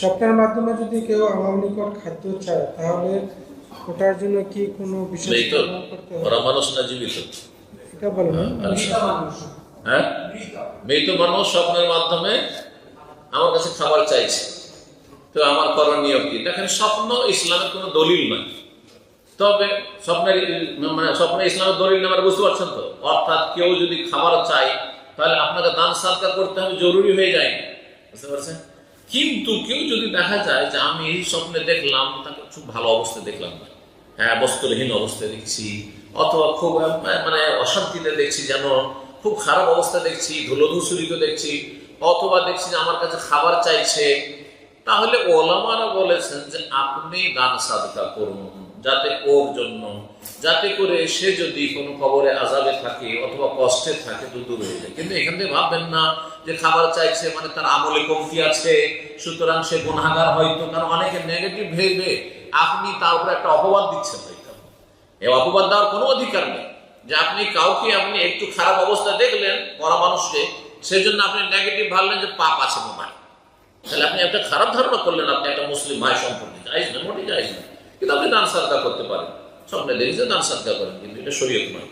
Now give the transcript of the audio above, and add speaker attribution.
Speaker 1: স্বপ্নের মাধ্যমে যদি কেউ আমার নিকট খাদ্য চায় তাহলে ওটার জন্য কি কোনো বিশেষ
Speaker 2: ওরা মানুষ না জীবিত?
Speaker 1: এটা বলেন
Speaker 2: হ্যাঁ মৃত মানুষ স্বপ্নের মাধ্যমে আমার কাছে খাবার চাইছে। তো আমার করণীয় কি? দেখেন স্বপ্ন ইসলামের কোনো দলিল নয়। তবে স্বপ্নের মানে স্বপ্নে ইসলামের দলিল মানে বুঝতে পারছেন তো? অর্থাৎ কেউ যদি খাবার চায় তাহলে আপনাকে দান সাদকা করতে হবে জরুরি হয়ে যায় বুঝতে পারছেন? কিন্তু কেউ যদি দেখা যায় যে আমি এই স্বপ্নে দেখলাম, তাকে খুব ভালো অবস্থায় দেখলাম না। হ্যাঁ বস্ত্রহীন অবস্থায় দেখছি, অথবা খুব মানে অশান্তিতে দেখছি যেন, খুব খারাপ অবস্থা দেখছি ধুলোধূসরিত দেখছি, অথবা দেখছি যে আমার কাছে খাবার চাইছে। তাহলে ওলামারা বলেছেন যে আপনি দান সাদকা করুন। যাতে ওর জন্য, যাতে করে সে যদি কোনো কবরে আজাবে থাকে অথবা কষ্টে থাকে, তো দূর হয়ে যায়। কিন্তু এখান থেকে ভাববেন না যে খাবার চাইছে মানে তার আমলে কমতি আছে, সুতরাং সে গুণাগার হয়তো, কারণ অনেকে নেগেটিভ ভেবে আপনি তার উপরে একটা অপবাদ দিচ্ছেন এই অপবাদ দেওয়ার কোনো অধিকার নেই। যে আপনি কাউকে, আপনি একটু খারাপ অবস্থা দেখলেন মরা মানুষকে, সেজন্য আপনি নেগেটিভ ভাবলেন যে পাপ আছে মোবাইল। তাহলে আপনি একটা খারাপ ধারণা করলেন, আপনি একটা মুসলিম ভাই সম্পর্কে। যাইজ না, মোটেই যাইজ না। কিন্তু আপনি দান সাদা করতে পারেন। স্বপ্নে দেখেছে দান সাদা করেন, কিন্তু এটা শরীয়ত নয়।